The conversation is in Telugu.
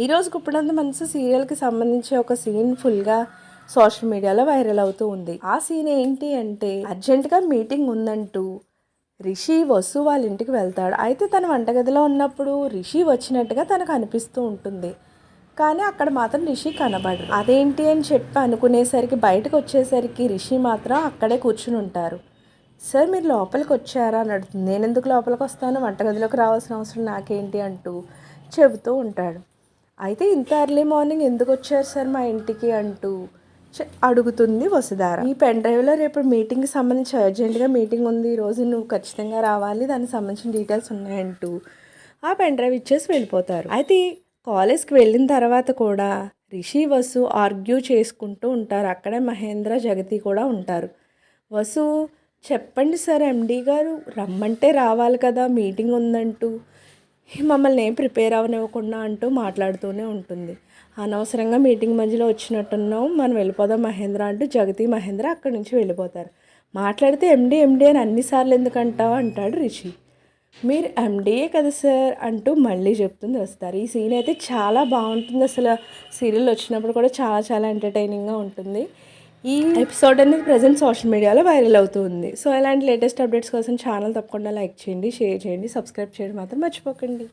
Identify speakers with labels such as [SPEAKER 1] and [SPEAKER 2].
[SPEAKER 1] ఈరోజు గుప్పడంత మనసు సీరియల్కి సంబంధించి ఒక సీన్ ఫుల్గా సోషల్ మీడియాలో వైరల్ అవుతూ ఉంది. ఆ సీన్ ఏంటి అంటే అర్జెంటుగా మీటింగ్ ఉందంటూ రిషి వసు వాళ్ళ ఇంటికి వెళ్తాడు. అయితే తన వంటగదిలో ఉన్నప్పుడు రిషి వచ్చినట్టుగా తనకు అనిపిస్తూ ఉంటుంది. కానీ అక్కడ మాత్రం రిషి కనబడరు. అదేంటి అని చెప్పి అనుకునేసరికి బయటకు వచ్చేసరికి రిషి మాత్రం అక్కడే కూర్చుని ఉంటారు. సార్ మీరు లోపలికి వచ్చారా? అని అడుగుతుంది. నేను ఎందుకు లోపలికి వస్తాను? వంటగదిలోకి రావాల్సిన అవసరం నాకేంటి? అంటూ చెబుతూ ఉంటాడు. అయితే ఇంత ఎర్లీ మార్నింగ్ ఎందుకు వచ్చారు సార్ మా ఇంటికి అంటూ చె- అడుగుతుంది వసుధార. ఈ పెన్ డ్రైవ్లో రేపు మీటింగ్కి సంబంధించి అర్జెంటుగా మీటింగ్ ఉంది. ఈరోజు నువ్వు ఖచ్చితంగా రావాలి. దానికి సంబంధించిన డీటెయిల్స్ ఉన్నాయంటూ ఆ పెన్ డ్రైవ్ ఇచ్చేసి వెళ్ళిపోతారు. అయితే కాలేజ్కి వెళ్ళిన తర్వాత కూడా రిషి వసు ఆర్గ్యూ చేసుకుంటూ ఉంటారు. అక్కడే మహేంద్ర జగతి కూడా ఉంటారు. వసు చెప్పండి సార్ ఎండి గారు రమ్మంటే రావాలి కదా మీటింగ్ ఉందంటూ మమ్మల్ని ఏం ప్రిపేర్ అవ్వనివ్వకుండా అంటూ మాట్లాడుతూనే ఉంటుంది. అనవసరంగా మీటింగ్ మధ్యలో వచ్చినట్టున్నాం మనం వెళ్ళిపోదాం మహేంద్ర అంటూ జగతి మహేంద్ర అక్కడి నుంచి వెళ్ళిపోతారు. మాట్లాడితే ఎండి ఎండి అని అన్నిసార్లు ఎందుకంటావు? అంటాడు రిషి. మీరు ఎండిఏ కదా సార్ అంటూ మళ్ళీ చెప్తుంది వస్తారు. ఈ సీన్ అయితే చాలా బాగుంటుంది అసలు. సీరియల్ వచ్చినప్పుడు కూడా చాలా చాలా ఎంటర్టైనింగ్గా ఉంటుంది. ఈ ఎపిసోడ్ అనేది ప్రజెంట్ సోషల్ మీడియాలో వైరల్ అవుతుంది. సో ఇలాంటి లేటెస్ట్ అప్డేట్స్ కోసం ఛానల్ తప్పకుండా లైక్ చేయండి షేర్ చేయండి సబ్స్క్రైబ్ చేయడం మాత్రం మర్చిపోకండి.